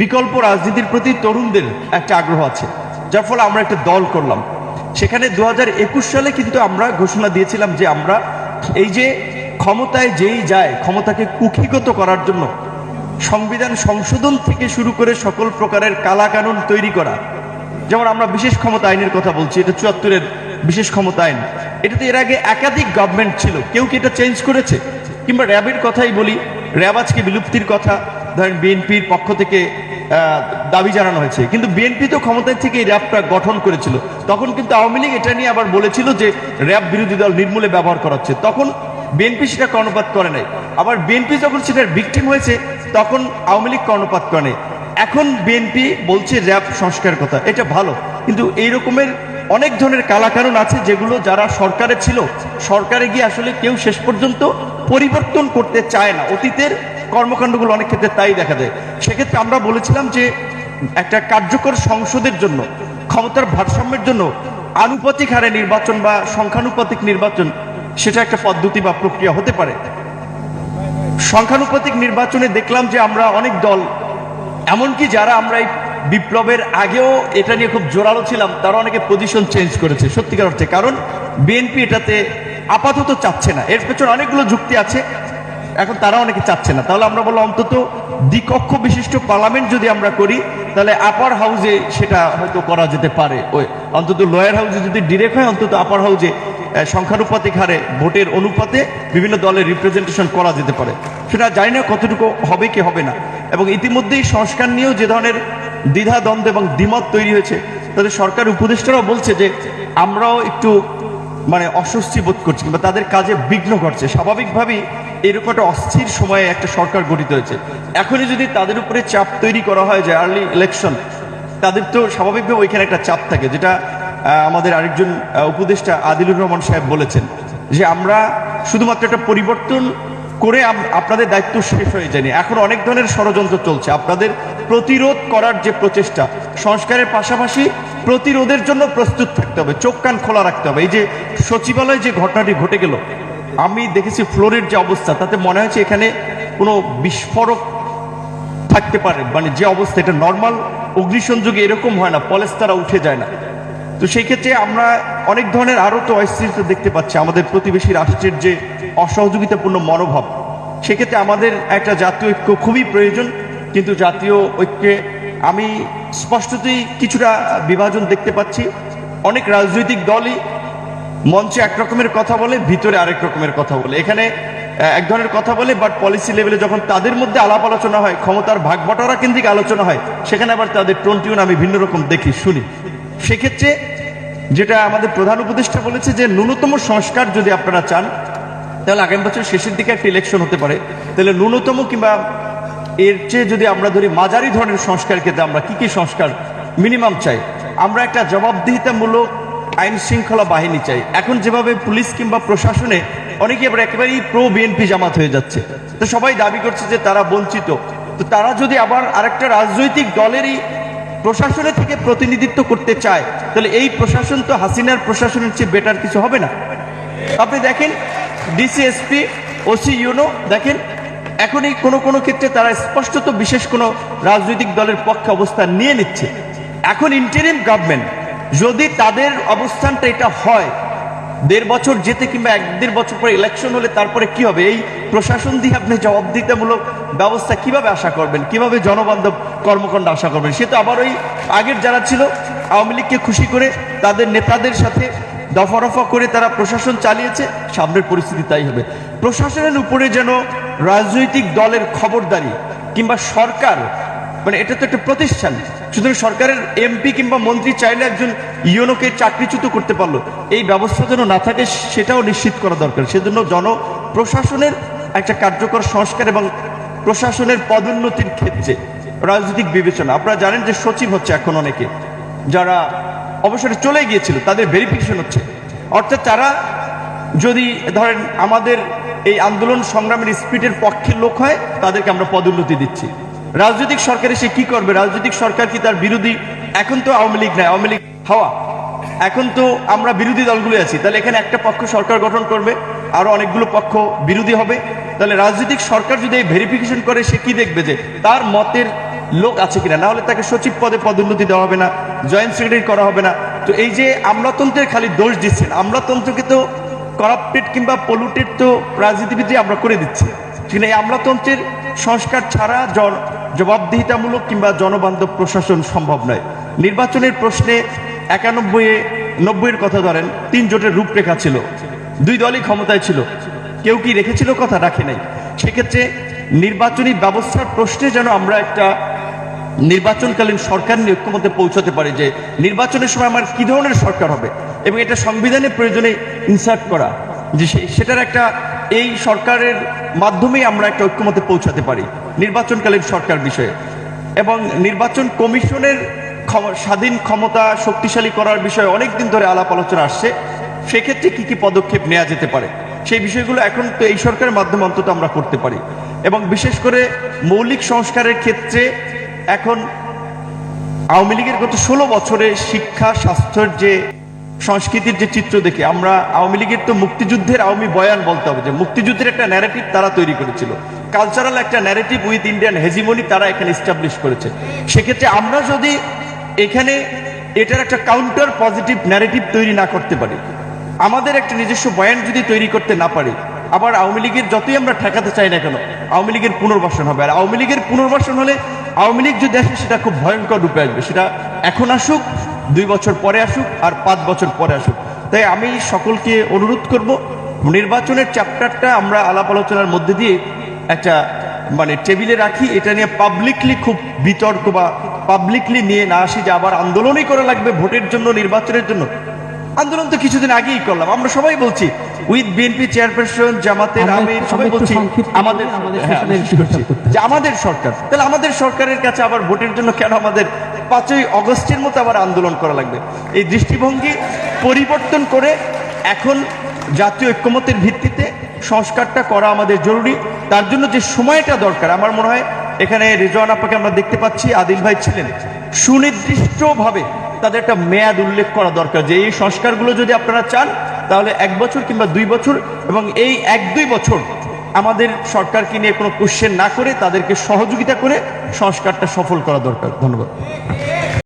বিকল্প রাজনীতির প্রতি তরুণদের একটা আগ্রহ আছে, যার ফলে আমরা একটা দল করলাম। সেখানে দুহাজার একুশ সালে কিন্তু আমরা ঘোষণা দিয়েছিলাম যে আমরা এই যে ক্ষমতায় যেই যায়, ক্ষমতাকে কুক্ষিগত করার জন্য সংবিধান সংশোধন থেকে শুরু করে সকল প্রকারের কালাকানুন তৈরি করা। যেমন আমরা বিশেষ ক্ষমতা আইনের কথা বলছি, এটা চুয়াত্তরের বিশেষ ক্ষমতা আইন। এটাতে এর আগে একাধিক গভর্নমেন্ট ছিল, কেউ কি এটা চেঞ্জ করেছে? কিংবা র্যাবের কথাই বলি, র্যাব আজকে বিলুপ্তির কথা ধরেন বিএনপির পক্ষ থেকে দাবি জানানো হয়েছে। কিন্তু বিএনপি তো ক্ষমতায় থেকে এই র্যাবটা গঠন করেছিল। তখন কিন্তু আওয়ামী লীগ এটা নিয়ে আবার বলেছিল যে র্যাব বিরোধী দল নির্মূলে ব্যবহার করা হচ্ছে তখন বিএনপি সেটা কর্ণপাত করে নাই। আবার বিএনপি যখন সেটার ভিকটিম হয়েছে, তখন আওয়ামী লীগ কর্ণপাত করে নাই। এখন বিএনপি বলছে র্যাব সংস্কার কথা, এটা ভালো। কিন্তু এই রকমের অনেক ধরনের কালাকানুন আছে যেগুলো যারা সরকারে ছিল, সরকারে গিয়ে আসলে কেউ শেষ পর্যন্ত পরিবর্তন করতে চায় না। অতীতের কর্মকাণ্ডগুলো অনেক ক্ষেত্রে তাই দেখা যায়। সেক্ষেত্রে আমরা বলেছিলাম যে একটা কার্যকর সংসদের জন্য, ক্ষমতার ভারসাম্যের জন্য আনুপাতিক হারে নির্বাচন বা সংখ্যানুপাতিক নির্বাচন সেটা একটা পদ্ধতি বা প্রক্রিয়া হতে পারে। সংখ্যানুপাতিক নির্বাচনে দেখলাম যে আমরা অনেক দল, এমনকি যারা আমরা এই বিপ্লবের আগেও এটা নিয়ে খুব জোরালো ছিলাম, তারা অনেকে পজিশন চেঞ্জ করেছে, সত্যিকার অর্থে। কারণ বিএনপি এটাতে আপাতত চাচ্ছে না। এর পেছনে অনেকগুলো যুক্তি আছে। এখন তারা অনেকে চাচ্ছে না। তাহলে আমরা বললাম অন্তত দ্বিকক্ষ বিশিষ্ট পার্লামেন্ট যদি আমরা করি, তাহলে আপার হাউজে সেটা হয়তো করা যেতে পারে। ওই অন্তত লোয়ার হাউজে যদি ডিরেক্ট হয়, অন্তত আপার হাউজে সংখ্যানুপাতিক হারে ভোটের অনুপাতে বিভিন্ন দলের রিপ্রেজেন্টেশন করা যেতে পারে। সেটা জানি না কতটুকু হবে কি হবে না। এবং ইতিমধ্যেই সংস্কার নিয়েও যে ধরনের দ্বিধা দ্বন্দ্ব এবং দ্বিমত তৈরি হয়েছে, তাদের সরকার উপদেষ্টারাও বলছে যে আমরাও একটু মানে অস্বস্তি বোধ করছে কিংবা তাদের কাজে বিঘ্ন ঘটছে। স্বাভাবিকভাবেই এরকম একটা অস্থির সময়ে একটা সরকার গঠিত হয়েছে। এখনই যদি তাদের উপরে চাপ তৈরি করা হয় যে আর্লি ইলেকশন তাদের তো স্বাভাবিকভাবে ওইখানে একটা চাপ থাকে, যেটা আমাদের আরেকজন উপদেষ্টা আদিলুর রহমান সাহেব বলেছেন যে আমরা শুধুমাত্র একটা পরিবর্তন করে আপনাদের দায়িত্ব শেষ হয়ে যায়নি। এখন অনেক ধরনের ষড়যন্ত্র চলছে। আপনাদের প্রতিরোধ করার যে প্রচেষ্টা, সংস্কারের পাশাপাশি প্রতিরোধের জন্য প্রস্তুত থাকতে হবে, চোখ কান খোলা রাখতে হবে। এই যে সচিবালয়ে যে ঘটনাটি ঘটে গেল, আমি দেখেছি ফ্লোরের যে অবস্থা, তাতে মনে হয়েছে এখানে কোনো বিস্ফোরক থাকতে পারে মানে যে অবস্থা, এটা নর্মাল অগ্নিসংযোগে এরকম হয় না, পলেস্তারা উঠে যায় না। তো সেই ক্ষেত্রে আমরা অনেক ধরনের আরও তো অস্থিরতা দেখতে পাচ্ছি, আমাদের প্রতিবেশী রাষ্ট্রের যে অসহযোগিতাপূর্ণ মনোভাব। সেক্ষেত্রে আমাদের একটা জাতীয় ঐক্য খুবই প্রয়োজন, কিন্তু জাতীয় ঐক্যে আমি স্পষ্টতই কিছুটা বিভাজন দেখতে পাচ্ছি। অনেক রাজনৈতিক দলই মঞ্চে এক রকমের কথা বলে, ভিতরে আরেক রকমের কথা বলে। এখানে এক ধরনের কথা বলে বাট পলিসি লেভেলে যখন তাদের মধ্যে আলাপ আলোচনা হয়, ক্ষমতার ভাগ বটরা কেন্দ্রিক আলোচনা হয়, সেখানে আবার তাদের টোন আমি ভিন্ন রকম দেখি, শুনি। সেক্ষেত্রে যেটা আমাদের প্রধান উপদেষ্টা বলেছে যে, ন্যূনতম সংস্কার যদি আপনারা চান, তাহলে আগামী বছর শেষের দিকে একটা ইলেকশন হতে পারে। তাহলে ন্যূনতম কিংবা এর চেয়ে যদি আমরা ধরি মাঝারি ধরনের সংস্কার ক্ষেত্রে আমরা কি কি সংস্কার মিনিমাম চাই? আমরা একটা জবাবদিহিতামূলক আইন শৃঙ্খলা বাহিনী চাই। এখন যেভাবে পুলিশ কিংবা প্রশাসনে অনেকে আবার একেবারেই প্রো বিএনপি জামাত হয়ে যাচ্ছে। তো সবাই দাবি করছে যে তারা বঞ্চিত। তো তারা যদি আবার আরেকটা রাজনৈতিক দলেরই প্রশাসনের থেকে প্রতিনিধিত্ব করতে চায়, তাহলে এই প্রশাসন তো হাসিনার প্রশাসনের চেয়ে বেটার কিছু হবে না। আপনি দেখেন ডিসিএসপি ওসি ইউনো দেখেন এখনই কোনো কোনো ক্ষেত্রে তারা স্পষ্টত বিশেষ কোনো রাজনৈতিক দলের পক্ষে অবস্থান নিয়ে নিচ্ছে। এখন ইন্টারিম গভর্নমেন্ট যদি তাদের অবস্থানটা এটা হয়, দেড় বছর যেতে কিংবা এক দেড় বছর পরে ইলেকশন হলে তারপরে কি হবে? এই প্রশাসন দিয়ে আপনি জবাবদিহিতামূলক ব্যবস্থা কীভাবে আশা করবেন? কীভাবে জনবান্ধব কর্মকাণ্ড আশা করবেন? সে তো আবার ওই আগের যারা ছিল, আওয়ামী লীগকে খুশি করে তাদের নেতাদের সাথে দফা করে তারা প্রশাসন চালিয়েছে, সামনের পরিস্থিতি তাই হবে। প্রশাসনের উপরে যেন রাজনৈতিক দলের খবরদারি কিংবা সরকার মানে এটা তো একটা প্রতিষ্ঠান। সুতরাং সরকারের এমপি কিংবা মন্ত্রী চাইলে একজন ইউনোকে চাকরিচ্যুত করতে পারল। এই ব্যবস্থা যেন না থাকে, সেটাও নিশ্চিত করা দরকার। সেজন্য জন প্রশাসনের একটা কার্যকর সংস্কার এবং প্রশাসনের পদোন্নতির ক্ষেত্রে রাজনৈতিক বিবেচনা। আপনারা জানেন যে সচিব হচ্ছে এখন অনেকে। যারা অবসরে চলে গিয়েছিল, তাদের ভেরিফিকেশন হচ্ছে। অর্থাৎ তারা যদি ধরেন আমাদের এই আন্দোলন সংগ্রামের স্পিডের পক্ষের লোক হয়, তাদেরকে আমরা পদোন্নতি দিচ্ছি। রাজনৈতিক সরকার এসে কি করবে? রাজনৈতিক সরকার কি তার বিরোধী? এখন তো আওয়ামী লীগ নাই, আওয়ামী লীগ হাওয়া। এখন তো আমরা বিরোধী দলগুলো আছি। তাহলে এখানে একটা পক্ষ সরকার গঠন করবে, আরও অনেকগুলো পক্ষ বিরোধী হবে। তাহলে রাজনৈতিক সরকার যদি এই ভেরিফিকেশন করে, সে কি দেখবে যে তার মতের লোক আছে কিনা? না হলে তাকে সচিব পদে পদোন্নতি দেওয়া হবে না, জয়েন্ট সেক্রেটারি করা হবে না। তো এই যে আমলাতন্ত্রের খালি দোষ দিচ্ছেন, আমলাতন্ত্রকে তো করাপ্টেড কিংবা পলুটেড তো রাজনীতিবিদই আমরা করে দিচ্ছি। ঠিক না এই আমলাতন্ত্রের সংস্কার ছাড়া জন জবাবদিহিতামূলক কিংবা জনবান্ধব প্রশাসন সম্ভব নয়। নির্বাচনের প্রশ্নে একানব্বই নব্বইয়ের কথা ধরেন, তিন জোটের রূপরেখা ছিল। দুই দলই ক্ষমতায় ছিল। কেউ কি রেখেছিল কথা? রাখে নাই। সেক্ষেত্রে নির্বাচনী ব্যবস্থার প্রশ্নে যেন আমরা একটা নির্বাচনকালীন সরকার নিয়ে ঐক্যমতে পৌঁছাতে পারে যে নির্বাচনের সময় আমার কি ধরনের সরকার হবে? এবং এটা সংবিধানের প্রয়োজনে ইনসার্ট করা, যে সেটার একটা এই সরকারের মাধ্যমেই আমরা একটা ঐক্যমতে পৌঁছাতে পারি নির্বাচনকালীন সরকার বিষয়ে। এবং নির্বাচন কমিশনের স্বাধীন ক্ষমতা শক্তিশালী করার বিষয়ে অনেক দিন ধরে আলাপ আলোচনা আসছে। সেক্ষেত্রে কি কি পদক্ষেপ নেওয়া যেতে পারে? সেই বিষয়গুলো এখন তো এই সরকারের মাধ্যমে অন্তত আমরা করতে পারি। এবং বিশেষ করে মৌলিক সংস্কারের ক্ষেত্রে এখন আওয়ামী লীগের গত ষোলো বছরে শিক্ষা, স্বাস্থ্যের যে সংস্কৃতির যে চিত্র দেখে আমরা আওয়ামী লীগের তো মুক্তিযুদ্ধের আওয়ামী বয়ান বলতে হবে যে মুক্তিযুদ্ধের একটা ন্যারেটিভ তারা তৈরি করেছিল। কালচারাল একটা ন্যারেটিভ উইথ ইন্ডিয়ান হেজিমনি তারা এখানে স্টাবলিশ করেছে। সেক্ষেত্রে আমরা যদি এখানে এটার একটা কাউন্টার পজিটিভ ন্যারেটিভ তৈরি না করতে পারি, আমাদের একটা নিজস্ব বয়ান যদি তৈরি করতে না পারি, আবার আওয়ামী লীগের যতই আমরা ঠেকাতে চাই না কেন, আওয়ামী লীগের পুনর্বাসন হবে। আর আওয়ামী লীগের পুনর্বাসন হলে আওয়ামী লীগ যদি আসে সেটা খুব ভয়ঙ্কর রূপে আসবে। সেটা এখন আসুক, দুই বছর পরে আসুক, আর পাঁচ বছর পরে আসুক। তাই আমি সকলকে অনুরোধ করব, নির্বাচনের চ্যাপ্টারটা আমরা আলাপ আলোচনার মধ্যে দিয়ে একটা মানে টেবিলে রাখি। এটা নিয়ে পাবলিকলি খুব বিতর্ক বা পাবলিকলি নিয়ে না আসি যে আবার আন্দোলনই করা লাগবে ভোটের জন্য, নির্বাচনের জন্য। আন্দোলন তো কিছুদিন আগেই করলাম। আমরা সবাই বলছি উইথ বিএনপি চেয়ারপারসন জামাতের আমির সবাই বলছি আমাদের আমাদের হ্যাঁ। যে আমাদের সরকার। তাহলে আমাদের সরকারের কাছে আবার ভোটের জন্য কেন আমাদের পাঁচই অগস্টের মতো আবার আন্দোলন করা লাগবে? এই দৃষ্টিভঙ্গি পরিবর্তন করে এখন জাতীয় ঐক্যমতের ভিত্তিতে সংস্কারটা করা আমাদের জরুরি। তার জন্য যে সময়টা দরকার আমার মনে হয় এখানে রেজওয়ান আপাকে আমরা দেখতে পাচ্ছি আদিল ভাই ছিলেন। সুনির্দিষ্টভাবে তাদের একটা মেয়াদ উল্লেখ করা দরকার যে এই সংস্কারগুলো যদি আপনারা চান, তাহলে এক বছর কিংবা দুই বছর, এবং এই এক দুই বছর আমাদের সরকারকে নিয়ে কোনো কোশ্চেন না করে তাদেরকে সহযোগিতা করে সংস্কারটা সফল করা দরকার। ধন্যবাদ।